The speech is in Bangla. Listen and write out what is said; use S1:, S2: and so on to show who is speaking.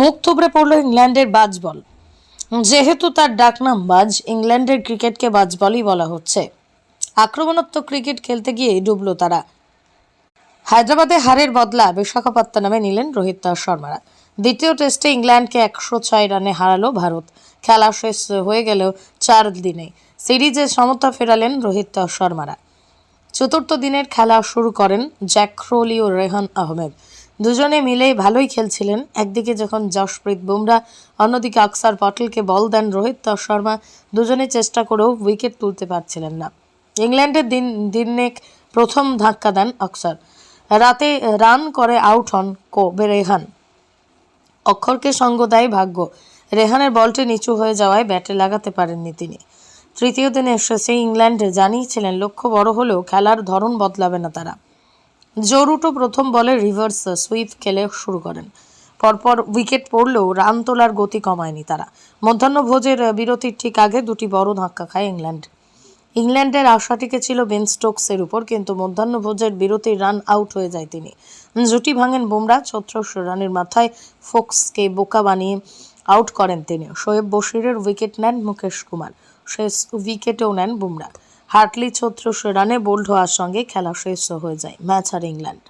S1: মুখ থুবড়ে পড়ল ইংল্যান্ডের বাজ বল যেহেতু তার ডাকনাম বাজ, ইংল্যান্ডের ক্রিকেটকে বাজ বলই বলা হচ্ছে। আক্রমণাত্মক ক্রিকেট খেলতে গিয়ে ডুবলো তারা। হায়দ্রাবাদে হারের বদলা বিশাখাপত্তনমে নিলেন রোহিত শর্মারা। দ্বিতীয় টেস্টে ইংল্যান্ডকে একশো ছয় রানে হারালো ভারত। খেলা শেষ হয়ে গেল চার দিনে সিরিজে সমতা ফেরালেন রোহিত শর্মারা। চতুর্থ দিনের খেলা শুরু করেন জ্যাক্রোলি ও রেহান আহমেদ। দুজনে মিলেই ভালোই খেলছিলেন। একদিকে যখন যশপ্রীত বুমরা, অন্যদিকে আকসার পটেলকে বল দেন রোহিত শর্মা, দুজনে চেষ্টা করেও উইকেট তুলতে পারছিলেন না। ইংল্যান্ডের দিন, দিনেক প্রথম ধাক্কা দেন আকসার। রাতে রান করে আউট হন কোবে রেহান। অক্ষরকে সঙ্গ দেয় ভাগ্য। রেহানের বলটি নিচু হয়ে যাওয়ায় ব্যাটে লাগাতে পারেননি তিনি। তৃতীয় দিনে এসেছে ইংল্যান্ডে জানিয়েছিলেন, লক্ষ্য বড় হলেও খেলার ধরন বদলাবে না তারা। জোরুটো প্রথম বলে রিভার্স সুইপ খেলে শুরু করেন। পরপর উইকেট পড়লেও রান তোলার গতি কমায়নি তারা। মধ্যাহ্নভোজের বিরতির ঠিক আগে দুটি বড় ধাক্কা খায় ইংল্যান্ড। ইংল্যান্ডের আশাটিকে ছিল বেন স্টোকসের উপর, কিন্তু মধ্যাহ্নভোজের বিরতির রান আউট হয়ে যায় তিনি। জুটি ভাঙেন বুমরা, ছত্রশো রানের মাথায় ফোক্সকে বোকা বানিয়ে আউট করেন তিনি। শোয়েব বশিরের উইকেট নেন মুকেশ কুমার। শেষ উইকেটেও নেন বুমরা। হার্টলি ছত্রশো রানে বোল্ড হওয়ার সঙ্গে খেলা শেষ হয়ে যায় ম্যাচ আর ইংল্যান্ড।